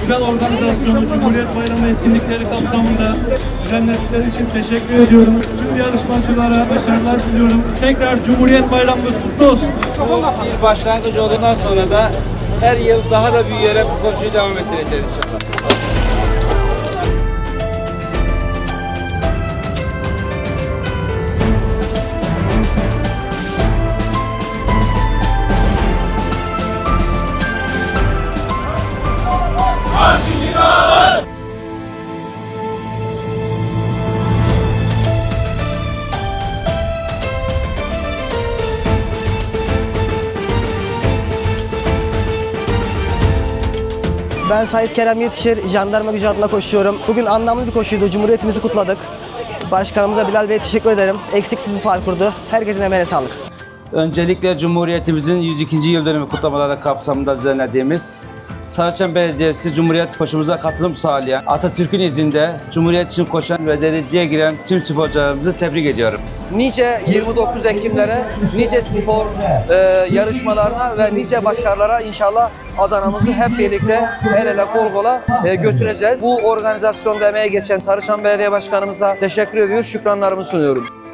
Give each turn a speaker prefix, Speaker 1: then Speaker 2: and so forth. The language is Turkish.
Speaker 1: güzel organizasyonu, Cumhuriyet Bayramı etkinlikleri kapsamında düzenledikleri için teşekkür ediyorum. Tüm yarışmacılara başarılar diliyorum. Tekrar Cumhuriyet Bayramımız kutlu olsun.
Speaker 2: Bir başlangıç olduğundan sonra da her yıl daha da büyüyerek bu koşuyu devam ettireceğiz inşallah.
Speaker 3: Ben Sait Kerem Yetişir, jandarma gücü adına koşuyorum. Bugün anlamlı bir koşuydu, Cumhuriyetimizi kutladık. Başkanımıza Bilal Bey'e teşekkür ederim. Eksiksiz bir parkurdu. Herkesin emeğine sağlık.
Speaker 2: Öncelikle Cumhuriyetimizin 102. yıl dönümü kutlamaları kapsamında düzenlediğimiz Sarıçam Belediyesi Cumhuriyet koşumuza katılım sağlayan, Atatürk'ün izinde Cumhuriyet için koşan ve dereceye giren tüm sporcularımızı tebrik ediyorum.
Speaker 4: nice 29 Ekimlere, nice spor e, yarışmalarına ve nice başarılara inşallah Adana'mızı hep birlikte el ele kol kola e, götüreceğiz. Bu organizasyonda emeğe geçen Sarıçam Belediye Başkanımıza teşekkür ediyor, şükranlarımı sunuyorum.